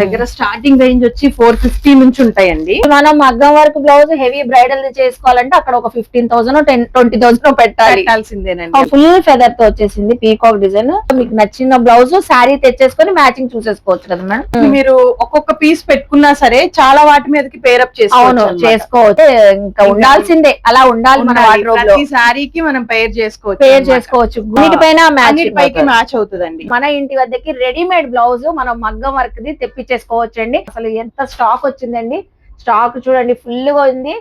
దగ్గర starting range వచ్చి four fifty నుంచి ఉంటాయండి. మనం మగ్గం వర్క్ బ్లౌజ్ హెవీ బ్రైడల్ చేసుకోవాలంటే అక్కడ ఒక fifteen thousand ten twenty thousand పెట్టాలి. పెట్టాల్సిందేనండి. ఫుల్ ఫెదర్తో వచ్చేసింది పీకాక్ డిజైన్ మీకు నచ్చిన బ్లౌజ్ శారీ తెచ్చేసుకొని మ్యాచింగ్ చూసేసుకోవచ్చు కదా మేడం మీరు ఒక్కొక్క పీస్ పెట్టుకున్నా సరే చాలా వాటి మీదకి పేరప్ అవును చేసుకోవచ్చు. ఇంకా ఉండాల్సిందే. అలా ఉండాలి మన సారీకి మనం పేర్ చేసుకోవచ్చు పేర్. చేసుకోవచ్చు. వీటిపైన మ్యాచ్ మ్యాచ్ అవుతుందండి. మన ఇంటి వద్దకి రెడీమేడ్ బ్లౌజ్ మనం మగ్గం వర్క్ ది తెప్పించేసుకోవచ్చు అండి అసలు ఎంత స్టాక్ వచ్చిందండి. స్టాక్ చూడండి ఫుల్గా ఉంది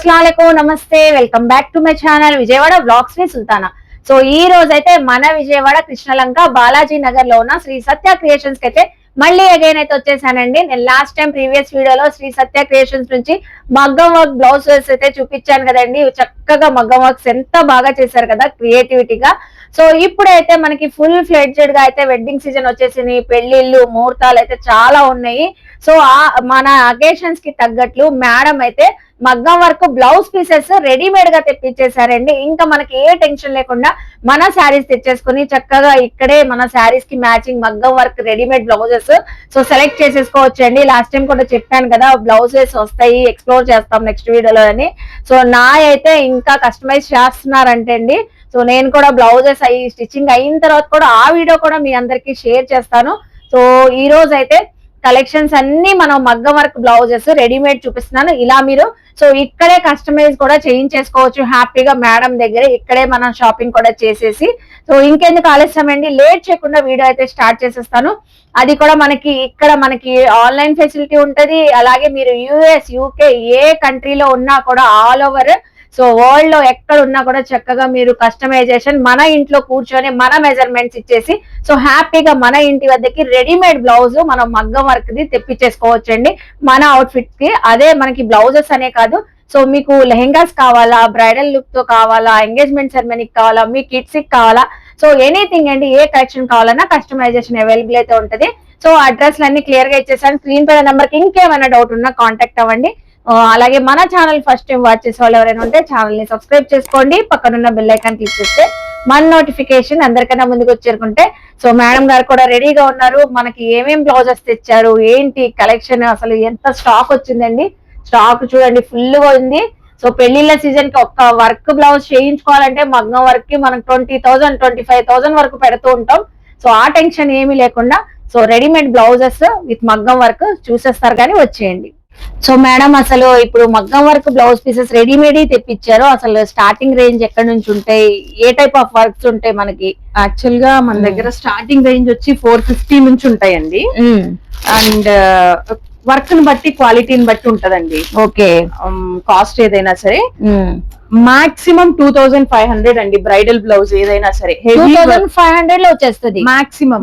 అస్సలం నమస్తే welcome back to my channel Vijayawada బ్లాగ్స్ని Sultana. So ఈ రోజు అయితే మన విజయవాడ కృష్ణలంక బాలాజీ నగర్లో ఉన్న శ్రీ సత్య క్రియేషన్స్కి అయితే మళ్ళీ అగైన్ అయితే వచ్చేసానండి. నేను లాస్ట్ టైం ప్రీవియస్ వీడియోలో శ్రీ సత్య క్రియేషన్స్ నుంచి మగ్గం వర్క్ బ్లౌజెస్ అయితే చూపించాను కదండి. చక్కగా మగ్గం వర్క్స్ ఎంత బాగా చేశారు కదా క్రియేటివిటీగా సో ఇప్పుడైతే మనకి ఫుల్ ఫ్లెడ్జెడ్గా అయితే వెడ్డింగ్ సీజన్ వచ్చేసింది. పెళ్ళిళ్ళు ముహూర్తాలు అయితే చాలా ఉన్నాయి. సో ఆ మన అకేషన్స్కి తగ్గట్లు మేడం అయితే మగ్గం వర్క్ బ్లౌజ్ పీసెస్ రెడీమేడ్గా తెప్పించేశారండి. ఇంకా మనకి ఏ టెన్షన్ లేకుండా మన శారీస్ తెచ్చేసుకుని చక్కగా ఇక్కడే మన శారీస్కి మ్యాచింగ్ మగ్గం work readymade blouses so select చేసేసుకోవచ్చు అండి లాస్ట్ టైం కూడా చెప్పాను కదా బ్లౌజెస్ వస్తాయి ఎక్స్ప్లోర్ చేస్తాం నెక్స్ట్ వీడియోలో అని సో నా అయితే ఇంకా కస్టమైజ్ చేస్తున్నారంటే అండి సో నేను కూడా బ్లౌజెస్ అయ్యి స్టిచ్చింగ్ అయిన తర్వాత కూడా ఆ వీడియో కూడా మీ అందరికి షేర్ చేస్తాను. సో ఈ రోజు అయితే కలెక్షన్స్ అన్ని మనం మగ్గం వర్క్ బ్లౌజెస్ రెడీమేడ్ చూపిస్తున్నాను. ఇలా మీరు సో ఇక్కడే కస్టమైజ్ కూడా చేయించేసుకోవచ్చు. హ్యాపీగా మేడం దగ్గర ఇక్కడే మనం షాపింగ్ కూడా చేసేసి. సో ఇంకెందుకు ఆలస్యం అండి? లేట్ చేయకుండా వీడియో అయితే స్టార్ట్ చేసేస్తాను. అది కూడా మనకి ఇక్కడ మనకి ఆన్లైన్ ఫెసిలిటీ ఉంటది. అలాగే మీరు యుఎస్ యూకే ఏ కంట్రీలో ఉన్నా కూడా ఆల్ ఓవర్ సో వరల్డ్లో ఎక్కడ ఉన్నా కూడా చక్కగా మీరు కస్టమైజేషన్ మన ఇంట్లో కూర్చొని మన మెజర్మెంట్స్ ఇచ్చేసి సో హ్యాపీగా మన ఇంటి వద్దకి రెడీమేడ్ బ్లౌజ్ మనం మగ్గం వర్క్ ది తెప్పించేసుకోవచ్చండి మన అవుట్ఫిట్కి అదే మనకి బ్లౌజెస్ అనే కాదు. సో మీకు లెహెంగాస్ కావాలా బ్రైడల్ లుక్తో కావాలా ఎంగేజ్మెంట్ సెరమనీకి కావాలా మీ కిడ్స్కి కావాలా సో ఎనీథింగ్ అండి ఏ కలెక్షన్ కావాలన్నా కస్టమైజేషన్ అవైలబుల్ అయితే ఉంటది. సో అడ్రస్ అన్ని క్లియర్గా ఇచ్చేసాను. స్క్రీన్ పైన నెంబర్కి ఇంకేమైనా డౌట్ ఉన్నా కాంటాక్ట్ అవ్వండి. అలాగే మన ఛానల్ ఫస్ట్ టైం వాచ్ చేసే వాళ్ళు ఎవరైనా ఉంటే ఛానల్ని సబ్స్క్రైబ్ చేసుకోండి. పక్కనున్న బెల్ ఐకాన్ క్లిక్ చేస్తే మన నోటిఫికేషన్ అందరికన్నా ముందుకు వచ్చేరుకుంటే. సో మేడం గారు కూడా రెడీగా ఉన్నారు. మనకి ఏమేం బ్లౌజెస్ తెచ్చారు? ఏంటి కలెక్షన్ అసలు ఎంత స్టాక్ వచ్చిందండి? స్టాక్ చూడండి ఫుల్గా ఉంది. సో పెళ్ళిళ్ళ సీజన్కి ఒక్క వర్క్ బ్లౌజ్ చేయించుకోవాలంటే మగ్గం వర్క్కి మనం twenty thousand twenty five thousand వరకు పెడుతూ ఉంటాం. సో ఆ టెన్షన్ ఏమీ లేకుండా సో రెడీమేడ్ బ్లౌజెస్ విత్ మగ్గం వర్క్ చూసేస్తారు కానీ వచ్చేయండి. సో మేడం అసలు ఇప్పుడు మగ్గం వర్క్ బ్లౌజ్ పీసెస్ రెడీమేడ్ తెప్పించారు. అసలు స్టార్టింగ్ రేంజ్ ఎక్కడ నుంచి ఉంటాయి? ఏ టైప్ ఆఫ్ వర్క్స్ ఉంటాయి మనకి? యాక్చువల్గా మన దగ్గర స్టార్టింగ్ రేంజ్ వచ్చి ఫోర్ ఫిఫ్టీ నుంచి ఉంటాయండి. అండ్ వర్క్ని బట్టి క్వాలిటీని బట్టి ఉంటదండి. ఓకే. కాస్ట్ ఏదైనా సరే. Maximum two thousand five hundred అండి బ్రైడల్ బ్లౌజ్ ఏదైనా సరే. థౌసండ్ ఫైవ్ హండ్రెడ్లో వచ్చేస్తుంది. మాక్సిమం.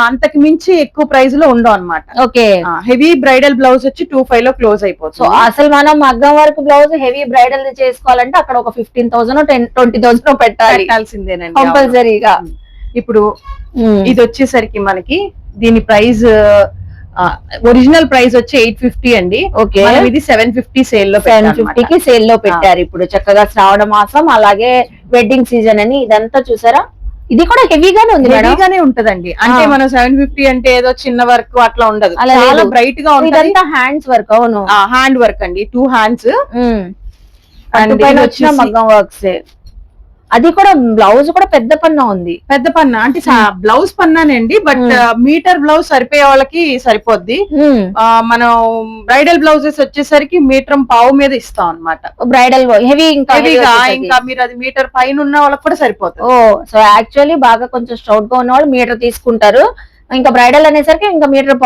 అంతకు మించి ఎక్కువ ప్రైస్లో ఉండవు అనమాట ఓకే. హెవీ బ్రైడల్ బ్లౌజ్ వచ్చి టూ ఫైవ్లో క్లోజ్ సో అయిపోతుంది అసలు మనం మగ్గం వర్క్ బ్లౌజ్ హెవీ బ్రైడల్ చేసుకోవాలంటే అక్కడ ఒక fifteen thousand ten twenty thousand పెట్టాలి. పెట్టాల్సిందేనండి. కంపల్సరీగా ఇప్పుడు ఇది వచ్చేసరికి మనకి దీని ప్రైస్ ఒరిజినల్ ప్రైస్ వచ్చి ఎయిట్ ఫిఫ్టీ అండి. ఓకే. ఇది సెవెన్ ఫిఫ్టీ సేల్లో సెవెన్ పెట్టామన్నమాట. ఫిఫ్టీ కి సేల్లో పెట్టారు ఇప్పుడు. చక్కగా శ్రావణ మాసం అలాగే వెడ్డింగ్ సీజన్ అని ఇదంతా చూసారా? ఇది కూడా హెవీగానే ఉంది హెవీగానే ఉంటదండి. అంటే. మనం సెవెన్ ఫిఫ్టీ అంటే ఏదో చిన్న వర్క్ అట్లా ఉండదు. చాలా. బ్రైట్గా ఉంటుంది. హ్యాండ్స్ వర్క్ అవును. హ్యాండ్ వర్క్ అండి. టూ హ్యాండ్స్ ఇది వచ్చిన మగ్గం వర్క్స్ అది కూడా బ్లౌజ్ కూడా పెద్ద పన్న ఉంది. పెద్ద పన్న అంటే బ్లౌజ్ పన్నానండి బట్ మీటర్ బ్లౌజ్ సరిపోయే వాళ్ళకి సరిపోద్ది. మనం బ్రైడల్ బ్లౌజెస్ వచ్చేసరికి మీటర్ పావు మీద ఇస్తాం అనమాట బ్రైడల్ హెవీ ఇంకా హెవీగా. ఇంకా మీరు అది మీటర్ పైన ఉన్న వాళ్ళకి కూడా సరిపోతుంది. ఓ సో యాక్చువల్లీ బాగా కొంచెం స్టౌట్గా ఉన్న వాళ్ళు మీటర్ తీసుకుంటారు. ఇంకా బ్రైడల్ అనేసరికి ఇంకా మీటర్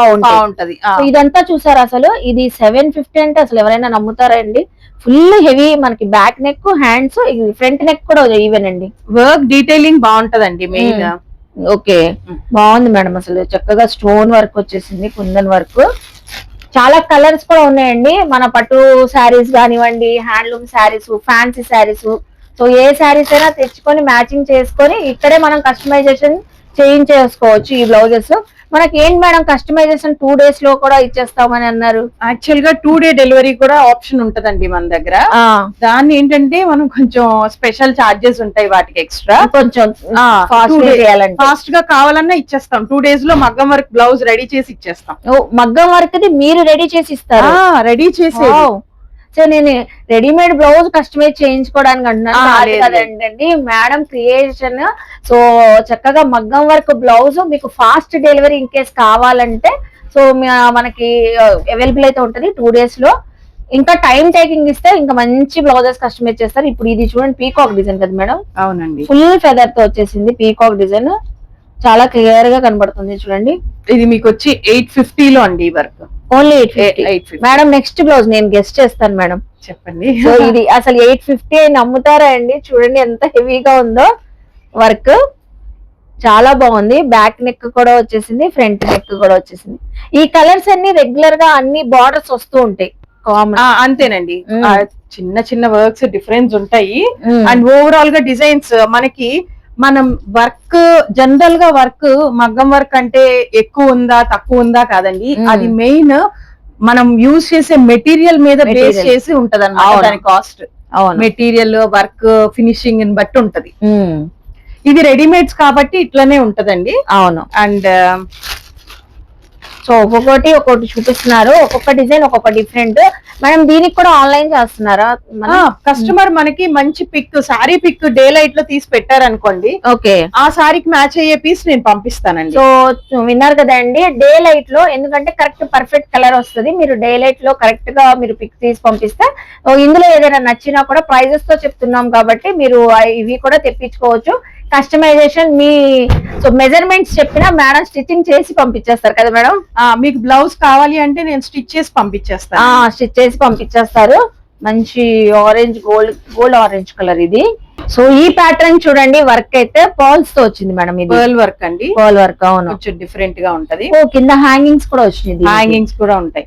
ఆ. సో ఇదంతా చూసారు అసలు? ఇది సెవెన్ ఫిఫ్టీ అంటే అసలు ఎవరైనా నమ్ముతారండి ఫుల్ హెవీ మనకి back neck hands front neck కూడా ఈవెన్ అండి. వర్క్ డీటెయిలింగ్ బాగుంటదండి మెయిన్. ఓకే. బాగుంది మేడం అసలు. చక్కగా స్టోన్ వర్క్ వచ్చేసింది కుందన్ వర్క్. చాలా కలర్స్ కూడా ఉన్నాయండి. మన పట్టు శారీస్ కానివ్వండి handloom saris fancy saris. So ఏ శారీస్ అయినా తెచ్చుకొని మ్యాచింగ్ చేసుకొని ఇక్కడే మనం కస్టమైజేషన్ చేయించేసుకోవచ్చు ఈ బ్లౌజెస్. మనకి ఏంటి మేడం కస్టమైజేషన్ టూ డేస్లో కూడా ఇచ్చేస్తామని అన్నారు? యాక్చువల్గా టూ డే డెలివరీ కూడా ఆప్షన్ ఉంటదండి మన దగ్గర. దాన్ని ఏంటంటే మనం కొంచెం స్పెషల్ చార్జెస్ ఉంటాయి వాటికి ఎక్స్ట్రా. కొంచెం ఫాస్ట్గా కావాలన్నా ఇచ్చేస్తాం. టూ డేస్లో మగ్గం వర్క్ బ్లౌజ్ రెడీ చేసి ఇచ్చేస్తాం. మగ్గం వర్క్ ది మీరు రెడీ చేసి ఇస్తారు. రెడీ చేసి సో నేను రెడీమేడ్ బ్లౌజ్ కస్టమైజ్ చేయించుకోవడానికి అంటున్నాను. కదండి మేడం క్రియేషన్. సో చక్కగా మగ్గం వర్క్ బ్లౌజ్ మీకు ఫాస్ట్ డెలివరీ ఇన్ కేస్ కావాలంటే సో మనకి అవైలబుల్ అయితే ఉంటది టూ డేస్లో. ఇంకా టైం టేకింగ్ ఇస్తే ఇంకా మంచి బ్లౌజెస్ కస్టమైజ్ చేస్తారు. ఇప్పుడు ఇది చూడండి పీకాక్ డిజైన్ కదా మేడం? అవునండి. ఫుల్ ఫెదర్తో వచ్చేసింది పీకాక్ డిజైన్. చాలా క్లియర్గా కనబడుతుంది చూడండి. ఇది మీకు వచ్చి ఎయిట్ ఫిఫ్టీ లో అండి ఈ work. Only eight fifty madam next blouse నేను గెస్ట్ చేస్తాను మేడం చెప్పండి. సో ఇది అసలు ఎయిట్ ఫిఫ్టీ నమ్ముతారా అండి? చూడండి ఎంత హెవీగా ఉందో. వర్క్ చాలా బాగుంది. బ్యాక్ నెక్ కూడా వచ్చేసింది ఫ్రంట్ నెక్ కూడా వచ్చేసింది. ఈ కలర్స్ అన్ని రెగ్యులర్గా అన్ని బార్డర్స్ వస్తూ ఉంటాయి. కామన్ అంతేనండి. చిన్న చిన్న వర్క్స్ డిఫరెన్స్ ఉంటాయి. అండ్ ఓవరాల్గా డిజైన్స్ మనకి మనం వర్క్ జనరల్గా వర్క్ మగ్గం వర్క్ అంటే ఎక్కువ ఉందా తక్కువ ఉందా కాదండి. అది మెయిన్ మనం యూజ్ చేసే మెటీరియల్ మీద బేస్. చేసి ఉంటది అవును. దాని కాస్ట్ మెటీరియల్ వర్క్ ఫినిషింగ్ బట్టి ఉంటది. ఇది రెడీమేడ్స్ కాబట్టి ఇట్లనే ఉంటదండి. అవును. అండ్ సో ఒక్కొక్కటి ఒక్కొక్కటి చూపిస్తున్నారు. ఒక్కొక్క డిజైన్ ఒక్కొక్క డిఫరెంట్. మనం దీనికి కూడా ఆన్లైన్ చేస్తున్నారా? కస్టమర్ మనకి మంచి పిక్ సారీ పిక్ డే లైట్లో తీసి పెట్టారనుకోండి ఓకే. ఆ సారీకి మ్యాచ్ అయ్యే పీస్ నేను పంపిస్తానండి. సో విన్నారు కదండి డే లైట్లో ఎందుకంటే కరెక్ట్ పర్ఫెక్ట్ కలర్ వస్తుంది. మీరు డే లైట్లో కరెక్ట్గా మీరు పిక్ తీసి పంపిస్తే ఇందులో ఏదైనా నచ్చినా కూడా ప్రైజెస్తో చెప్తున్నాం కాబట్టి మీరు ఇవి కూడా తెప్పించుకోవచ్చు. కస్టమైజేషన్ మీ సో మెజర్మెంట్స్ చెప్పినా మేడం స్టిచ్చింగ్ చేసి పంపించేస్తారు కదా మేడం? మీకు బ్లౌజ్ కావాలి అంటే నేను స్టిచ్ చేసి పంపించేస్తాను. స్టిచ్ చేసి పంపించేస్తారు. మంచి orange gold gold orange colour ఇది. సో ఈ ప్యాటర్న్ చూడండి వర్క్ అయితే పర్ల్స్తో వచ్చింది మేడం ఇది. పర్ల్ వర్క్ అండి. పర్ల్ వర్క్ అవును. కొంచెం డిఫరెంట్గా ఉంటది. ఓ కింద హ్యాంగింగ్స్ కూడా వచ్చింది హ్యాంగింగ్స్ కూడా ఉంటాయి.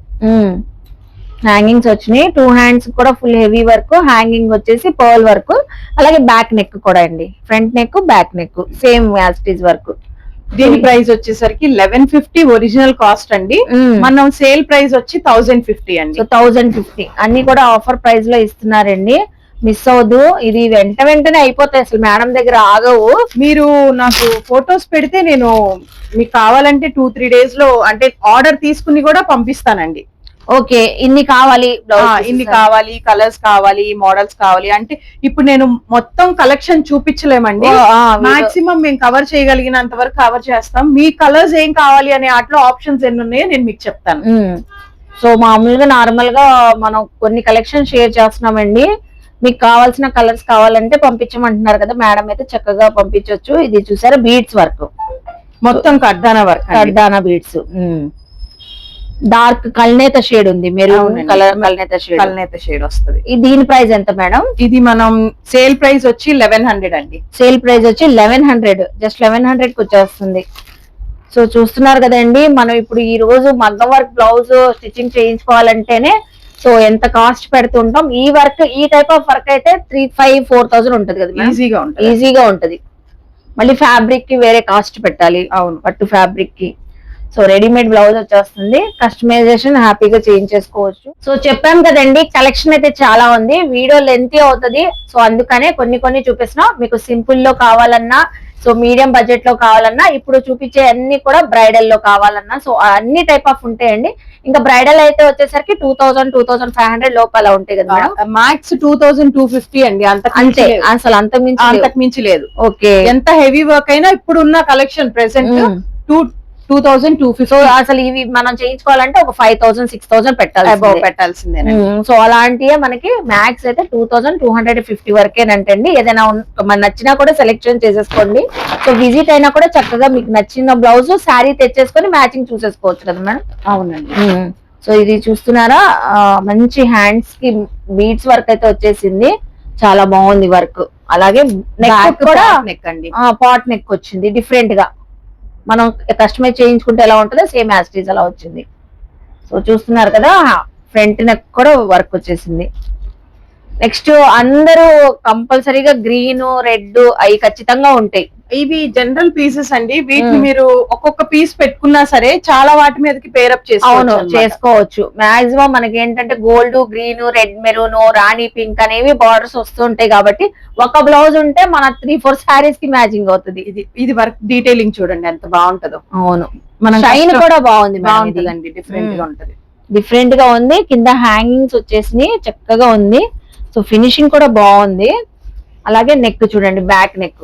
హ్యాంగింగ్స్ వచ్చినాయి. టూ హ్యాండ్స్ కూడా ఫుల్ హెవీ వర్క్ హ్యాంగింగ్ వచ్చేసి పర్ల్ వర్క్ అలాగే బ్యాక్ నెక్ కూడా అండి. Front neck back neck same as it is work దీని ప్రైస్ వచ్చేసరికి లెవెన్ ఫిఫ్టీ ఒరిజినల్ కాస్ట్ అండి. మనం సేల్ ప్రైస్ వచ్చి థౌజండ్ ఫిఫ్టీ అండి. సో థౌజండ్ ఫిఫ్టీ అన్ని కూడా ఆఫర్ ప్రైస్లో ఇస్తున్నారండి. మిస్ అవ్వద్దు ఇది వెంట వెంటనే అయిపోతాయి. అసలు మేడం దగ్గర ఆగవు. మీరు నాకు ఫొటోస్ పెడితే నేను మీకు కావాలంటే టూ త్రీ డేస్లో అంటే ఆర్డర్ తీసుకుని కూడా పంపిస్తానండి. ఓకే ఇన్ని కావాలి ఇన్ని కావాలి కలర్స్ కావాలి మోడల్స్ కావాలి అంటే ఇప్పుడు నేను మొత్తం కలెక్షన్ చూపించలేమండి. మాక్సిమం మేము కవర్ చేయగలిగినంత వరకు కవర్ చేస్తాం. మీ కలర్స్ ఏం కావాలి అనే వాటిలో ఆప్షన్స్ ఎన్ని ఉన్నాయో నేను మీకు చెప్తాను. సో మామూలుగా నార్మల్గా మనం కొన్ని కలెక్షన్ షేర్ చేస్తున్నామండి. మీకు కావాల్సిన కలర్స్ కావాలంటే పంపించమంటున్నారు కదా. మేడం అయితే చక్కగా పంపించవచ్చు ఇది చూసారా బీడ్స్ వర్క్ మొత్తం కడ్డాన వర్క్ కర్దానా బీడ్స్ డార్క్ కల్నేత షేడ్ ఉంది మెరూన్. కలర్ కల్నేత షేడ్. కల్నేత షేడ్ వస్తుంది. దీని ప్రైస్ ఎంత మేడం? ఇది మనం సేల్ ప్రైస్ వచ్చి లెవెన్ హండ్రెడ్ అండి. సేల్ ప్రైస్ వచ్చి లెవెన్ హండ్రెడ్ జస్ట్ లెవెన్ హండ్రెడ్కి వచ్చేస్తుంది. సో చూస్తున్నారు కదండి మనం ఇప్పుడు ఈ రోజు మగ్గం వర్క్ బ్లౌజ్ స్టిచ్చింగ్ చేయించుకోవాలంటేనే సో ఎంత కాస్ట్ పెడుతుంటాం? ఈ వర్క్ ఈ టైప్ ఆఫ్ వర్క్ అయితే త్రీ ఫైవ్ ఫోర్ థౌసండ్ ఉంటది కదా ఈజీగా ఉంటుంది. ఈజీగా ఉంటది. మళ్ళీ ఫ్యాబ్రిక్కి వేరే కాస్ట్ పెట్టాలి. అవును. పట్టు ఫ్యాబ్రిక్కి. సో రెడీమేడ్ బ్లౌజ్ వచ్చేస్తుంది. కస్టమైజేషన్ హ్యాపీగా చేంజ్ చేసుకోవచ్చు సో చెప్పాం కదండి కలెక్షన్ అయితే చాలా ఉంది. వీడియో లెంతీ అవుతుంది. సో అందుకనే కొన్ని కొన్ని చూపిస్తున్నాం. మీకు సింపుల్లో కావాలన్నా సో మీడియం బడ్జెట్లో కావాలన్నా ఇప్పుడు చూపించే అన్ని కూడా బ్రైడల్లో కావాలన్నా. సో అన్ని టైప్ ఆఫ్ ఉంటాయండి. ఇంకా బ్రైడల్ అయితే వచ్చేసరికి two thousand two thousand five hundred లోపల ఉంటాయి కదా madam? Max two thousand two fifty అండి. అంత. అంతే అసలు అంత మించి అంతకు మించి లేదు. ఓకే. ఎంత హెవీ వర్క్ అయినా ఇప్పుడు ఉన్న collection present. Two two thousand two fifty. అసలు ఇవి మనం చేయించుకోవాలంటే ఒక ఫైవ్ థౌసండ్ సిక్స్ థౌసండ్ పెట్టాలి అబౌవ్ పెట్టాల్సిందేనండి సో అలాంటివే మనకి మ్యాక్స్ అయితే two thousand two hundred fifty వరకేనంటండి. ఏదైనా మన నచ్చినా కూడా సెలెక్షన్ చేసేసుకోండి. సో విజిట్ అయినా కూడా చక్కగా మీకు నచ్చిన బ్లౌజ్ శారీ తెచ్చేసుకొని మ్యాచింగ్ చూసేసుకోవచ్చు కదా మేడం అవునండి. సో ఇది చూస్తున్నారా? మంచి హ్యాండ్స్కి బీడ్స్ వర్క్ అయితే వచ్చేసింది. చాలా బాగుంది వర్క్ అలాగే నెక్ కూడా neck అండి. పాట్ నెక్ వచ్చింది డిఫరెంట్గా. మనం కస్టమైజ్ చేయించుకుంటే ఎలా ఉంటుందో సేమ్ యాస్టీజ్ అలా వచ్చింది. సో చూస్తున్నారు కదా ఫ్రంట్ నెక్ కూడా వర్క్ వచ్చేసింది. నెక్స్ట్ అందరూ కంపల్సరీగా గ్రీన్ రెడ్ అవి ఖచ్చితంగా ఉంటాయి. ఇవి జనరల్ పీసెస్ అండి. వీటిని. మీరు ఒక్కొక్క పీస్ పెట్టుకున్నా సరే చాలా వాటి మీదకి పేరప్ చేసుకోవచ్చు చేసుకోవచ్చు. మాక్సిమం మనకి ఏంటంటే gold green red maroon rani pink అనేవి బార్డర్స్ వస్తుంటాయి కాబట్టి ఒక బ్లౌజ్ ఉంటే మన త్రీ ఫోర్ శారీస్కి మ్యాచింగ్ అవుతుంది. ఇది ఇది వర్క్ డీటెయిలింగ్ చూడండి ఎంత బాగుంటదో. అవును. మనం షైన్ కూడా బాగుంది బాగుంటదండి డిఫరెంట్గా. ఉంటది. డిఫరెంట్గా ఉంది. కింద హ్యాంగింగ్స్ వచ్చేసి చక్కగా ఉంది. సో ఫినిషింగ్ కూడా బాగుంది. అలాగే నెక్ చూడండి బ్యాక్ నెక్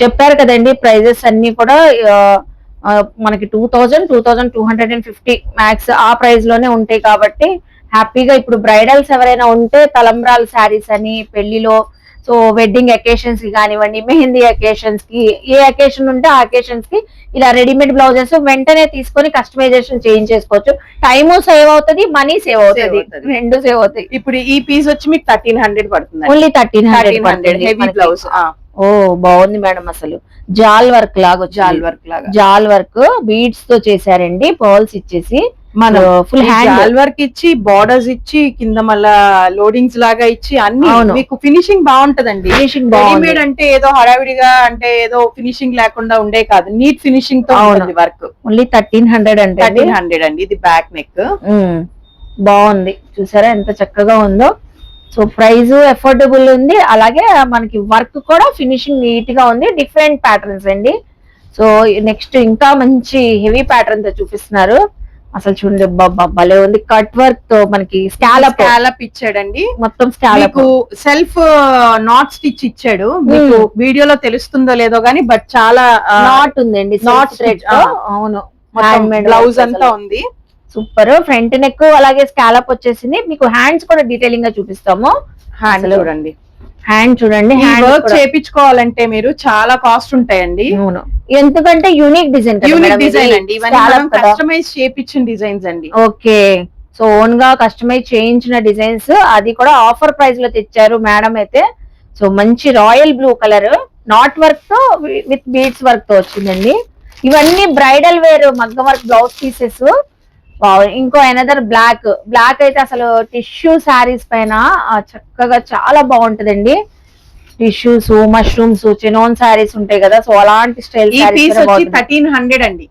చెప్పారు కదండి ప్రైజెస్ అన్ని కూడా మనకి two thousand two thousand two hundred and fifty max ఆ ప్రైస్లోనే ఉంటాయి కాబట్టి హ్యాపీగా ఇప్పుడు బ్రైడల్స్ ఎవరైనా ఉంటే తలంబ్రాల శారీస్ అని పెళ్ళిలో సో వెడ్డింగ్ అకేషన్స్కి కానివ్వండి మెహందీ అకేషన్స్కి ఏ అకేషన్ ఉంటే ఆ అకేషన్స్కి ఇలా రెడీమేడ్ బ్లౌజెస్ వెంటనే తీసుకొని కస్టమైజేషన్ చేంజ్ చేసుకోవచ్చు టైము సేవ్ అవుతుంది మనీ సేవ్ అవుతుంది. రెండు సేవ్ అవుతాయి. ఇప్పుడు ఈ పీస్ వచ్చి మీకు థర్టీన్ హండ్రెడ్ పడుతుంది only thirteen hundred heavy blouse. ఓ బాగుంది మేడం అసలు. జాల్ వర్క్ లాగా జాల్. వర్క్ లాగా. జాల్ వర్క్ బీడ్స్తో చేశారండి. పర్ల్స్ ఇచ్చేసి. మనం ఫుల్ హ్యాండ్ జాల్ వర్క్ ఇచ్చి బార్డర్స్ ఇచ్చి కింద మళ్ళా లోడింగ్స్ లాగా ఇచ్చి అన్ని. మీకు ఫినిషింగ్ బాగుంటదండి. ఫినిషింగ్ రెడీమేడ్ అంటే ఏదో హడావిడిగా అంటే ఏదో ఫినిషింగ్ లేకుండా ఉండే కాదు. నీట్ ఫినిషింగ్తో. ఉంటుంది వర్క్. ఓన్లీ థర్టీన్ హండ్రెడ్ అంటే థర్టీన్ హండ్రెడ్ అండి. ఇది బ్యాక్ నెక్ బాగుంది. చూసారా ఎంత చక్కగా ఉందో? సో ప్రైస్ ఎఫోర్డబుల్ ఉంది. అలాగే మనకి వర్క్ కూడా ఫినిషింగ్ నీట్గా ఉంది. డిఫరెంట్ ప్యాటర్న్స్ అండి. సో నెక్స్ట్ ఇంకా మంచి హెవీ ప్యాటర్న్తో చూపిస్తున్నారు. అసలు చూడండి భలే ఉంది. కట్ వర్క్తో మనకి స్కాలప్. స్కాలప్ ఇచ్చాడండి. మొత్తం స్కాలప్. సెల్ఫ్ నాట్ స్టిచ్ ఇచ్చాడు. మీకు వీడియోలో తెలుస్తుందో లేదో గానీ బట్ చాలా నాట్ ఉందండి నాట్ ఆ. అవును. బ్లౌజ్ అంతా. ఉంది. సూపర్ ఫ్రంట్ నెక్ అలాగే స్కాలప్ వచ్చేసింది. మీకు హ్యాండ్స్ కూడా డీటెయిలింగ్గా చూపిస్తాము. హ్యాండ్ చూడండి. హ్యాండ్ చూడండి. హ్యాండ్ వర్క్ చేపించుకోవాలంటే మీరు చాలా కాస్ట్ ఉంటాయండి. అవును. ఎందుకంటే యూనిక్ డిజైన్ యూనిక్ డిజైన్ అండి. కస్టమైజ్ చేపించిన డిజైన్స్ అండి. ఓకే సో ఓన్గా కస్టమైజ్ చేయించిన డిజైన్స్ అది కూడా ఆఫర్ ప్రైస్లో తెచ్చారు మేడం అయితే. సో మంచి రాయల్ బ్లూ కలర్ నాట్ వర్క్తో విత్ బీడ్స్ వర్క్తో వచ్చిందండి. ఇవన్నీ బ్రైడల్ వేర్ మగ్గ వర్క్ బ్లౌజ్ పీసెస్ ఇంకో అనదర్ బ్లాక్ బ్లాక్ అయితే అసలు టిష్యూ శారీస్ పైన చక్కగా చాలా బాగుంటదండి. టిష్యూస్ మష్రూమ్స్ చినోన్ శారీస్ ఉంటాయి కదా సో అలాంటి స్టైల్ థర్టీన్ హండ్రెడ్ అండి.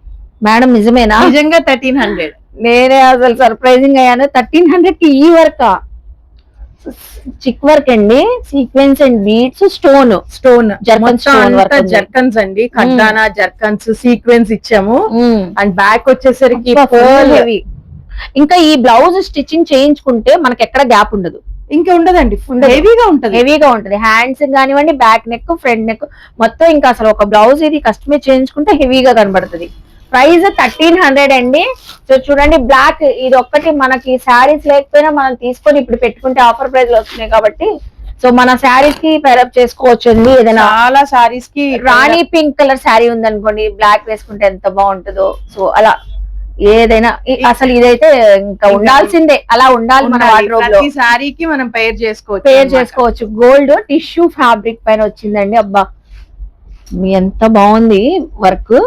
మేడం నిజమేనా? నిజంగా థర్టీన్ హండ్రెడ్ నేనే అసలు సర్ప్రైజింగ్ అయ్యాను. థర్టీన్ హండ్రెడ్కి ఈ వర్క్? చిక్ వర్క్ అండి sequins and beads stone. Stone. Zircons అండి ఖడ్డానా జర్కన్స్ సీక్వెన్స్ ఇచ్చాము. అండ్ బ్యాక్ వచ్చేసరికి హెవీ ఇంకా ఈ బ్లౌజ్ స్టిచ్చింగ్ చేయించుకుంటే మనకి ఎక్కడ గ్యాప్ ఉండదు. ఇంకా ఉండదండి ఉండదు. హెవీగా ఉంటది. హెవీగా ఉంటది. హ్యాండ్స్ కానివ్వండి బ్యాక్ నెక్ ఫ్రంట్ నెక్ మొత్తం ఇంకా అసలు ఒక బ్లౌజ్ ఇది కస్టమైజ్ చేయించుకుంటే హెవీగా కనబడుతుంది. ప్రైస్ థర్టీన్ హండ్రెడ్ అండి. సో చూడండి బ్లాక్ ఇది ఒక్కటి మనకి శారీస్ లేకపోయినా మనం తీసుకొని ఇప్పుడు పెట్టుకుంటే ఆఫర్ ప్రైస్లో వస్తున్నాయి కాబట్టి. సో మన శారీస్కి పేరప్ చేసుకోవచ్చు అండి ఏదైనా చాలా సారీస్కి రాణి పింక్ కలర్ శారీ ఉందనుకోండి బ్లాక్ వేసుకుంటే ఎంత బాగుంటుందో. సో అలా ఏదైనా అసలు ఇదైతే ఇంకా ఉండాల్సిందే. అలా ఉండాలి మన ప్రతి సారీకి మనం పేర్ చేసుకోవచ్చు పేర్. చేసుకోవచ్చు. గోల్డ్ టిష్యూ ఫ్యాబ్రిక్ పైన వచ్చిందండి. అబ్బా ఎంత బాగుంది వర్క్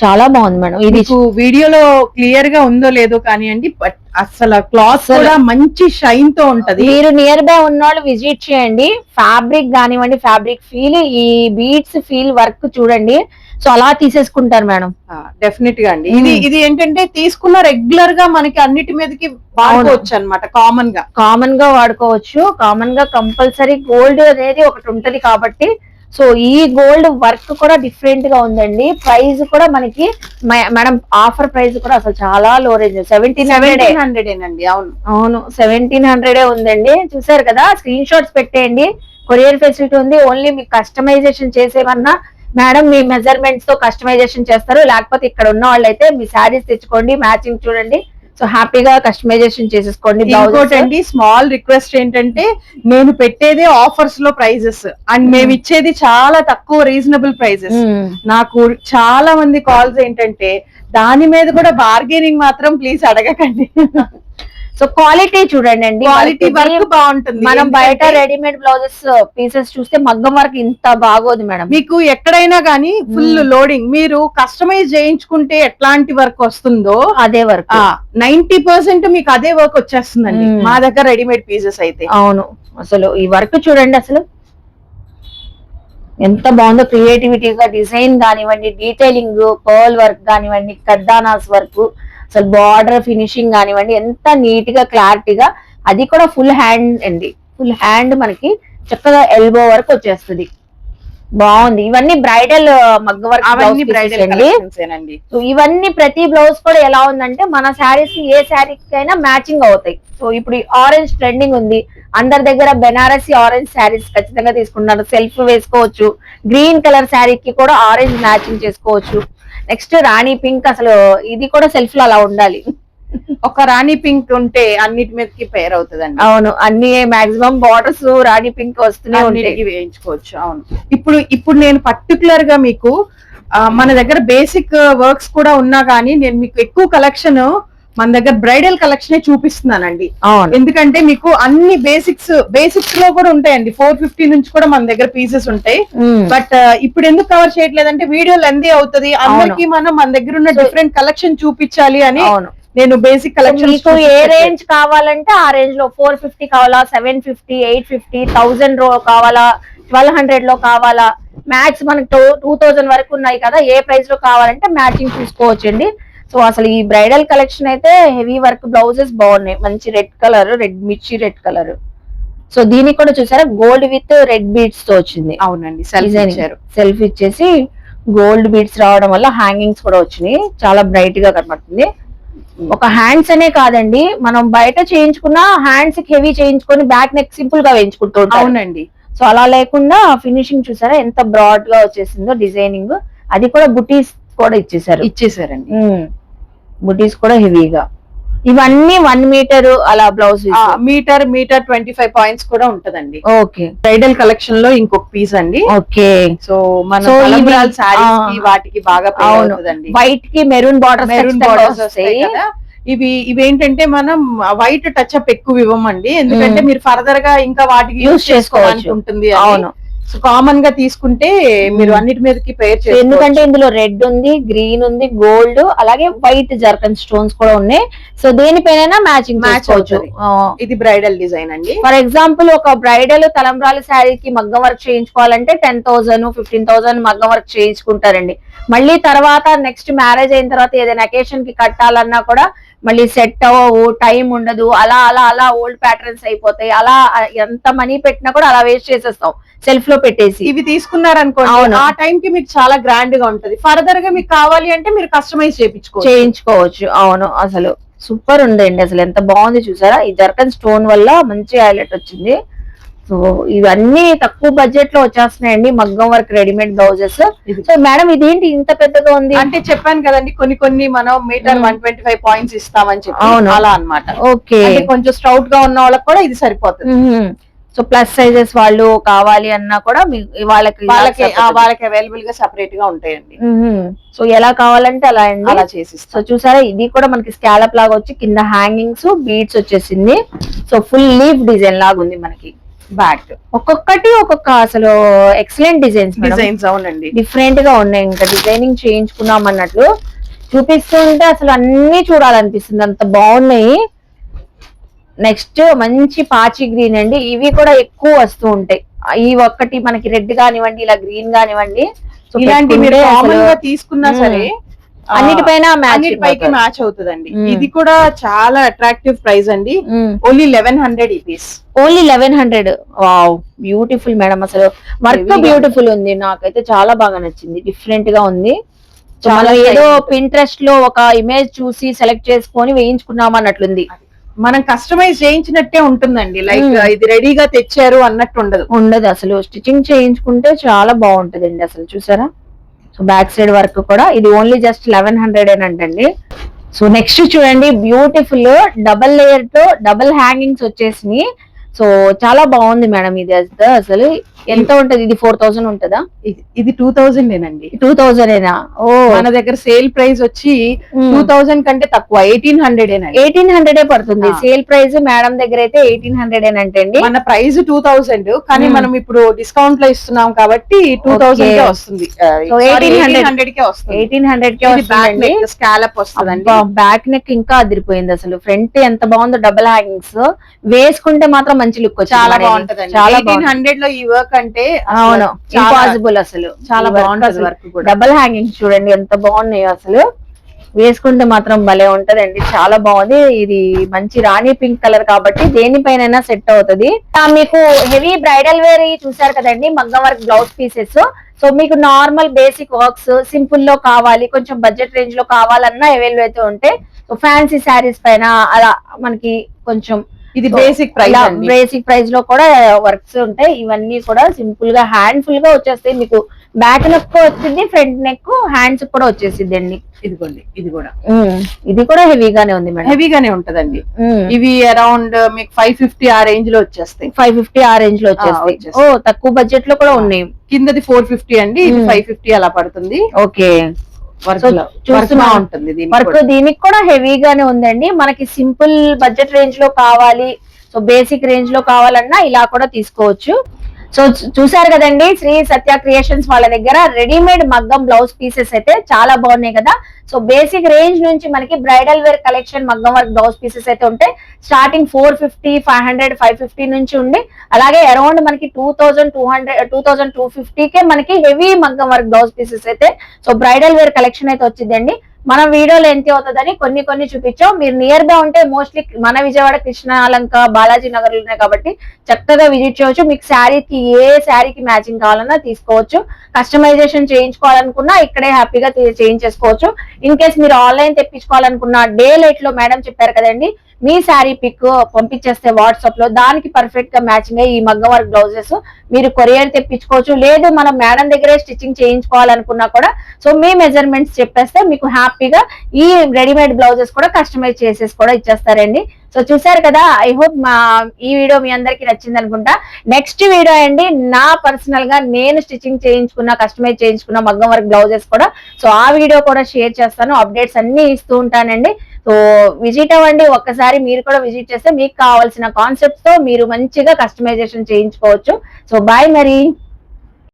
చాలా బాగుంది మేడం. ఇది వీడియోలో క్లియర్గా ఉందో లేదో కానివ్వండి బట్ అసలు క్లాత్ కూడా మంచి షైన్తో ఉంటది. మీరు నియర్ బై ఉన్నోళ్ళు విజిట్ చేయండి. ఫ్యాబ్రిక్ కానివ్వండి ఫ్యాబ్రిక్ ఫీల్ ఈ బీట్స్ ఫీల్ వర్క్ చూడండి. సో అలా తీసేసుకుంటారు మేడం. డెఫినెట్గా అండి. ఇది ఇది ఏంటంటే తీసుకున్న రెగ్యులర్గా మనకి అన్నిటి మీదకి వాడుకోవచ్చు అన్నమాట కామన్గా. కామన్గా వాడుకోవచ్చు. కామన్గా కంపల్సరీ గోల్డ్ అనేది ఒకటి ఉంటది కాబట్టి సో ఈ గోల్డ్ వర్క్ కూడా డిఫరెంట్గా ఉందండి. ప్రైస్ కూడా మనకి మేడం ఆఫర్ ప్రైస్ కూడా అసలు చాలా లో రేంజ్ సెవెంటీన్ హండ్రెడ్. ఏనండి అవును. అవును సెవెంటీన్ హండ్రెడ్ ఉందండి. చూసారు కదా స్క్రీన్ షాట్స్ పెట్టేయండి. కొరియర్ ఫెసిలిటీ ఉంది. ఓన్లీ మీకు కస్టమైజేషన్ చేసేవన్నా మేడం మీ మెజర్మెంట్స్తో కస్టమైజేషన్ చేస్తారు. లేకపోతే ఇక్కడ ఉన్న వాళ్ళైతే మీ శారీస్ తెచ్చుకోండి మ్యాచింగ్ చూడండి. సో హ్యాపీగా కస్టమైజేషన్ చేసేసుకోండి ఇంకోటి బ్లౌజెస్ అండి స్మాల్ రిక్వెస్ట్ ఏంటంటే నేను పెట్టేదే ఆఫర్స్లో ప్రైజెస్ అండ్ మేము ఇచ్చేది చాలా తక్కువ రీజనబుల్ ప్రైజెస్ నాకు చాలా మంది కాల్స్ ఏంటంటే దాని మీద కూడా బార్గెనింగ్ మాత్రం ప్లీజ్ అడగకండి. సో క్వాలిటీ చూడండి అండి. క్వాలిటీ వర్క్ బాగుంటుంది. మనం బయట రెడీమేడ్ బ్లౌజెస్ పీసెస్ చూస్తే మగ్గం వర్క్ ఇంత బాగోదు మేడం. మీకు ఎక్కడైనా గానీ ఫుల్. లోడింగ్ మీరు కస్టమైజ్ చేయించుకుంటే ఎట్లాంటి వర్క్ వస్తుందో అదే వర్క్. నైన్టీ పర్సెంట్ మీకు అదే వర్క్ వచ్చేస్తుందండి. మ్మ్. మా దగ్గర రెడీమేడ్ పీసెస్ అయితే. అవును. అసలు ఈ వర్క్ చూడండి అసలు. ఎంత బాగుందో క్రియేటివిటీగా డిజైన్ కానివ్వండి డీటెయిలింగ్ పర్ల్ వర్క్ కానివ్వండి కర్దానాస్ వర్క్ అసలు బార్డర్ ఫినిషింగ్ కానివ్వండి ఎంత నీట్గా క్లారిటీగా అది కూడా ఫుల్ హ్యాండ్ అండి. ఫుల్ హ్యాండ్ మనకి చక్కగా ఎల్బో వరకు వచ్చేస్తుంది. బాగుంది. ఇవన్నీ బ్రైడల్ మగ్గ వర్క్ సో ఇవన్నీ ప్రతి బ్లౌజ్ కూడా ఎలా ఉందంటే మన శారీస్ ఏ శారీకి అయినా మ్యాచింగ్ అవుతాయి. సో ఇప్పుడు ఆరెంజ్ ట్రెండింగ్ ఉంది. అందరి దగ్గర బెనారసి ఆరెంజ్ శారీస్ ఖచ్చితంగా తీసుకుంటున్నారు. సెల్ఫ్ వేసుకోవచ్చు. గ్రీన్ కలర్ శారీకి కూడా ఆరెంజ్ మ్యాచింగ్ చేసుకోవచ్చు. నెక్స్ట్ రాణి పింక్ అసలు ఇది కూడా సెల్ఫ్లో అలా ఉండాలి. ఒక రాణి పింక్ ఉంటే అన్నిటి మీదకి పేర్ అవుతుందండి. అవును అన్ని మాక్సిమం బార్డర్స్ రాణి పింక్ వస్తూనే ఉంటాయి. అన్నిటికీ వేయించుకోవచ్చు అవును. ఇప్పుడు ఇప్పుడు నేను పర్టికులర్గా మీకు మన దగ్గర బేసిక్ వర్క్స్ కూడా ఉన్నా కానీ నేను మీకు ఎక్కువ కలెక్షన్ మన దగ్గర బ్రైడల్ కలెక్షన్ చూపిస్తున్నానండి. ఎందుకంటే మీకు అన్ని బేసిక్స్ బేసిక్స్లో కూడా ఉంటాయండి. ఫోర్ ఫిఫ్టీ నుంచి కూడా మన దగ్గర పీసెస్ ఉంటాయి. బట్ ఇప్పుడు ఎందుకు కవర్ చేయట్లేదంటే వీడియో లెందీ అవుతుంది. అందరికి మనం మన దగ్గర ఉన్న డిఫరెంట్ కలెక్షన్ చూపించాలి అని నేను బేసిక్ కలెక్షన్ మీకు ఏ రేంజ్ కావాలంటే ఆ రేంజ్లో ఫోర్ ఫిఫ్టీ కావాలా seven fifty eight fifty thousand రో కావాలా ట్వెల్వ్ హండ్రెడ్లో కావాలా? మ్యాక్స్ మనకి టూ టూ థౌసండ్ వరకు ఉన్నాయి కదా ఏ ప్రైస్లో కావాలంటే మ్యాచింగ్ చూసుకోవచ్చండి. సో అసలు ఈ బ్రైడల్ కలెక్షన్ అయితే హెవీ వర్క్ బ్లౌజెస్ బాగున్నాయి. మంచి రెడ్ కలర్ రెడ్ మిర్చి రెడ్ కలర్. సో దీనికి కూడా చూసారా? గోల్డ్ విత్ రెడ్ బీడ్స్తో వచ్చింది. అవునండి సెల్ఫ్ ఇచ్చేసి గోల్డ్ బీడ్స్ రావడం వల్ల హ్యాంగింగ్స్ కూడా వచ్చినాయి. చాలా బ్రైట్గా కనబడుతుంది. ఒక హ్యాండ్స్ అనే కాదండి మనం బయట చేయించుకున్న హ్యాండ్స్ హెవీ చేయించుకొని బ్యాక్ నెక్ సింపుల్గా వేయించుకుంటూ అవునండి. సో అలా లేకుండా ఫినిషింగ్ చూసారా? ఎంత బ్రాడ్గా వచ్చేసిందో డిజైనింగ్. అది కూడా బుటీస్ కూడా ఇచ్చేసారు. ఇచ్చేసారండి. బుటీస్ కూడా హెవీగా. ఇవన్నీ వన్ మీటర్ అలా blouse metre metre twenty five points కూడా ఉంటదండి. ఓకే బ్రైడల్ కలెక్షన్లో ఇంకొక పీస్ అండి. ఓకే సో మన వాటికి బాగా వైట్కి మెరూన్ బార్డర్ మెరూన్ బార్డర్స్ వస్తాయి ఇవి ఇవేంటంటే మనం వైట్ టచ్ అప్ ఎక్కువ ఇవ్వమండి. ఎందుకంటే మ్మ్. మీరు ఫర్దర్గా ఇంకా వాటికి యూజ్ చేసుకోవచ్చు. ఉంటుంది అవును. సో కామన్గా తీసుకుంటే మీరు మ్మ్. అన్నిటి మీదకి పేర్ సో ఎందుకంటే ఇందులో రెడ్ ఉంది గ్రీన్ ఉంది గోల్డ్ అలాగే వైట్ జర్కన్ స్టోన్స్ కూడా ఉన్నాయి. సో దేనిపైన మ్యాచింగ్ అవుతది. ఇది బ్రైడల్ డిజైన్ అండి. ఫర్ ఎగ్జాంపుల్ ఒక బ్రైడల్ తలంబ్రాల శారీకి మగ్గం వర్క్ చేయించుకోవాలంటే టెన్ థౌసండ్ ఫిఫ్టీన్ థౌసండ్ మగ్గం వర్క్ చేయించుకుంటారండి. మళ్ళీ తర్వాత నెక్స్ట్ మ్యారేజ్ అయిన తర్వాత ఏదైనా అకేషన్కి కట్టాలన్నా కూడా మళ్ళీ సెట్ అవ్వవు టైం ఉండదు అలా అలా అలా ఓల్డ్ ప్యాటర్న్స్ అయిపోతాయి. అలా ఎంత మనీ పెట్టినా కూడా అలా వేస్ట్ చేసేస్తాం. సెల్ఫ్లో పెట్టేసి. ఇవి తీసుకున్నారనుకోండి. ఆ టైం కి మీకు చాలా గ్రాండ్గా ఉంటది. ఫర్దర్గా మీకు కావాలి అంటే మీరు కస్టమైజ్ చేయించుకోవచ్చు. చేయించుకోవచ్చు. అవును అసలు సూపర్ ఉందండి. అసలు ఎంత బాగుంది చూసారా? ఈ జర్కన్ స్టోన్ వల్ల మంచి హైలైట్ వచ్చింది. సో ఇవన్నీ తక్కువ బడ్జెట్లో వచ్చేస్తున్నాయండి మగ్గం work readymade blouses. So madam ఇదేంటి ఇంత పెద్దగా ఉంది? అంటే చెప్పాను కదండి కొన్ని కొన్ని మనం metre. One twenty five points ఇస్తామని చెప్పి. అలా అన్నమాట. ఓకే. కొంచెం స్ట్రౌట్గా ఉన్న వాళ్ళకి కూడా ఇది సరిపోతుంది. సో ప్లస్ సైజెస్ వాళ్ళు కావాలి అన్నా కూడా వాళ్ళకి వాళ్ళకి. వాళ్ళకి అవైలబుల్గా సెపరేట్గా ఉంటాయండి. సో ఎలా కావాలంటే అలా అండి. అలా చేసిస్తాం. సో చూసారా ఇది కూడా మనకి స్కాలప్ లాగా వచ్చి కింద హ్యాంగింగ్స్ బీడ్స్ వచ్చేసింది. సో ఫుల్ లీఫ్ డిజైన్ లాగా ఉంది మనకి. బ్యాక్ ఒక్కొక్కటి ఒక్కొక్క అసలు ఎక్సలెంట్ డిజైన్స్ డిజైన్స్ అవునండి. డిఫరెంట్గా ఉన్నాయి. ఇంకా డిజైనింగ్ చేయించుకున్నాం అన్నట్లు చూపిస్తుంటే అసలు అన్ని చూడాలనిపిస్తుంది. అంత బాగున్నాయి. నెక్స్ట్ మంచి పాచి గ్రీన్ అండి. ఇవి కూడా ఎక్కువ వస్తూ ఉంటాయి. ఈ ఒక్కటి మనకి రెడ్ కానివ్వండి ఇలా గ్రీన్ కానివ్వండి. ఇలాంటి మీరు కామన్గా తీసుకున్నా. సరే అన్నిటిపైన అన్నిటిపైకి మ్యాచ్ మ్యాచ్ అవుతుందండి. ఇది కూడా చాలా అట్రాక్టివ్ ప్రైస్ అండి. ఓన్లీ లెవెన్ హండ్రెడ్ ఈ piece only eleven hundred wow beautiful madam అసలు. వర్క్ బ్యూటిఫుల్ ఉంది. నాకైతే చాలా బాగా నచ్చింది. డిఫరెంట్గా ఉంది. చాలా ఏదో. పింట్రెస్ట్లో ఒక ఇమేజ్ చూసి సెలెక్ట్ చేసుకొని వేయించుకున్నాం అన్నట్లుంది. మనం కస్టమైజ్ చేయించినట్టే ఉంటుందండి. లైక్. ఇది రెడీగా తెచ్చారు అన్నట్టు ఉండదు. ఉండదు అసలు. స్టిచ్చింగ్ చేయించుకుంటే చాలా బాగుంటదండి అసలు. చూసారా? సో బ్యాక్ సైడ్ వర్క్ కూడా ఇది ఓన్లీ జస్ట్ లెవెన్ హండ్రెడ్ అంటండి సో నెక్స్ట్ చూడండి బ్యూటిఫుల్ డబల్ లేయర్తో డబల్ హ్యాంగింగ్స్ వచ్చేసినాయి. సో చాలా బాగుంది మేడం ఇది అసలు- అసలు. ఎంత ఉంటది? ఇది ఫోర్ థౌసండ్ ఉంటుందా? ఇది- టూ థౌజండ్ ఏనండి. టూ థౌసండ్ ఏనా? ఓ. మన దగ్గర సేల్ ప్రైస్ వచ్చి టూ థౌజండ్ కంటే తక్కువ. ఎయిటీన్ హండ్రెడ్ ఎయిటీన్ హండ్రెడ్ పడుతుంది. ఆ. సేల్ ప్రైస్ మేడం దగ్గర అయితే ఎయిటీన్ హండ్రెడ్ అంటే అండి. మన ప్రైస్ టూ థౌసండ్ కానీ. మనం ఇప్పుడు డిస్కౌంట్లో ఇస్తున్నాం కాబట్టి టూ థౌసండ్ కే వస్తుంది. So, 1800 హండ్రెడ్ కే వస్తుంది. ఎయిటీన్ హండ్రెడ్ కే నెక్ స్కాలప్ వస్తుందండి. బ్యాక్ నెక్ ఇంకా అదిరిపోయింది అసలు. ఫ్రంట్ ఎంత బాగుందో డబుల్ హ్యాంగింగ్స్ వేసుకుంటే మాత్రం మంచి లుక్ చాలా మనది. బాగుంటదండి. చాలా. హండ్రెడ్లో ఈ వర్క్ అంటే అసలు అవును ఇంపాసిబుల్ అసలు. చాలా బాగుంటది వర్క్ కూడా. డబుల్ హ్యాంగింగ్ చూడండి ఎంత బాగున్నాయో అసలు. వేసుకుంటే మాత్రం భలే ఉంటదండి చాలా బాగుంది. ఇది మంచి రాణి పింక్ కలర్ కాబట్టి దేనిపైన సెట్ అవుతది. మీకు హెవీ బ్రైడల్ వేర్ చూసారు కదండి మగ్గం వర్క్ బ్లౌజ్ పీసెస్ సో మీకు నార్మల్ బేసిక్ వర్క్స్ సింపుల్లో కావాలి కొంచెం బడ్జెట్ రేంజ్లో కావాలన్నా అవైలబుల్ అయితే ఉంటాయి సో ఫ్యాన్సీ శారీస్ పైన అలా మనకి కొంచెం ఇది బేసిక్ ప్రైస్ బేసిక్ ప్రైస్లో కూడా వర్క్స్ ఉంటాయి. ఇవన్నీ కూడా సింపుల్గా హ్యాండ్ ఫుల్గా వచ్చేస్తాయి. మీకు బ్యాక్ నెక్ వచ్చింది ఫ్రంట్ నెక్ హ్యాండ్స్ కూడా వచ్చేసింది అండి. ఇదిగోండి ఇది కూడా. ఇది కూడా హెవీగానే ఉంది మేడం. హెవీగానే ఉంటదండి. ఇవి అరౌండ్ మీకు ఫైవ్ ఫిఫ్టీ ఆ రేంజ్లో వచ్చేస్తాయి. ఫైవ్ ఫిఫ్టీ ఆ రేంజ్లో వచ్చేస్తాయి. ఓ తక్కువ బడ్జెట్లో కూడా ఉన్నాయి. కిందది ఫోర్ ఫిఫ్టీ అండి ఇది. ఫైవ్ ఫిఫ్టీ అలా పడుతుంది. ఓకే. లో వర్క్. దీనికి కూడా హెవీగానే ఉందండి. మనకి సింపుల్ బడ్జెట్ రేంజ్లో కావాలి సో బేసిక్ రేంజ్లో కావాలన్నా ఇలా కూడా తీసుకోవచ్చు. సో చూసారు కదండి శ్రీ సత్య క్రియేషన్స్ వాళ్ళ దగ్గర రెడీమేడ్ మగ్గం బ్లౌజ్ పీసెస్ అయితే చాలా బాగున్నాయి కదా. సో బేసిక్ రేంజ్ నుంచి మనకి బ్రైడల్ వేర్ కలెక్షన్ మగ్గం వర్క్ బ్లౌజ్ పీసెస్ అయితే ఉంటాయి starting four fifty five hundred five fifty నుంచి ఉండి అలాగే అరౌండ్ మనకి two thousand two hundred two thousand two K మనకి హెవీ మగ్గం వర్క్ బ్లౌజ్ పీసెస్ అయితే సో బ్రైడల్ వేర్ కలెక్షన్ అయితే వచ్చిందండి. మన వీడియో ఎంత అవుతుందని కొన్ని కొన్ని చూపించాం. మీరు నియర్ బై ఉంటే మోస్ట్లీ మన విజయవాడ కృష్ణాలంక బాలాజీ నగర్ ఉన్నాయి కాబట్టి చక్కగా విజిట్ చేయవచ్చు మీకు శారీకి ఏ శారీకి మ్యాచింగ్ కావాలన్నా తీసుకోవచ్చు. కస్టమైజేషన్ చేయించుకోవాలనుకున్నా ఇక్కడే హ్యాపీగా చేయించేసుకోవచ్చు. ఇన్ కేస్ మీరు ఆన్లైన్ తెప్పించుకోవాలనుకున్నా డే లైట్లో మేడం చెప్పారు కదండి మీ శారీ పిక్ పంపించేస్తే వాట్సాప్లో దానికి పర్ఫెక్ట్గా మ్యాచింగ్ అయ్యి ఈ మగ్గం వర్క్ బ్లౌజెస్ మీరు కొరియర్ తెప్పించుకోవచ్చు. లేదు మనం మేడం దగ్గరే స్టిచ్చింగ్ చేయించుకోవాలనుకున్నా కూడా సో మీ మెజర్మెంట్స్ చెప్పేస్తే మీకు హ్యాపీగా ఈ రెడీమేడ్ బ్లౌజెస్ కూడా కస్టమైజ్ చేసేసి కూడా ఇచ్చేస్తారండి. సో చూసారు కదా ఐ హోప్ మా ఈ వీడియో మీ అందరికి నచ్చింది అనుకుంటా. నెక్స్ట్ వీడియో అండి నా పర్సనల్గా నేను స్టిచ్చింగ్ చేయించుకున్న కస్టమైజ్ చేయించుకున్న మగ్గం వర్క్ బ్లౌజెస్ కూడా. సో ఆ వీడియో కూడా షేర్ చేస్తాను. అప్డేట్స్ అన్ని ఇస్తూ ఉంటానండి. సో విజిట్ అవ్వండి ఒక్కసారి మీరు కూడా విజిట్ చేస్తే మీకు కావాల్సిన కాన్సెప్ట్స్తో మీరు మంచిగా కస్టమైజేషన్ చేయించుకోవచ్చు. సో బాయ్ మరి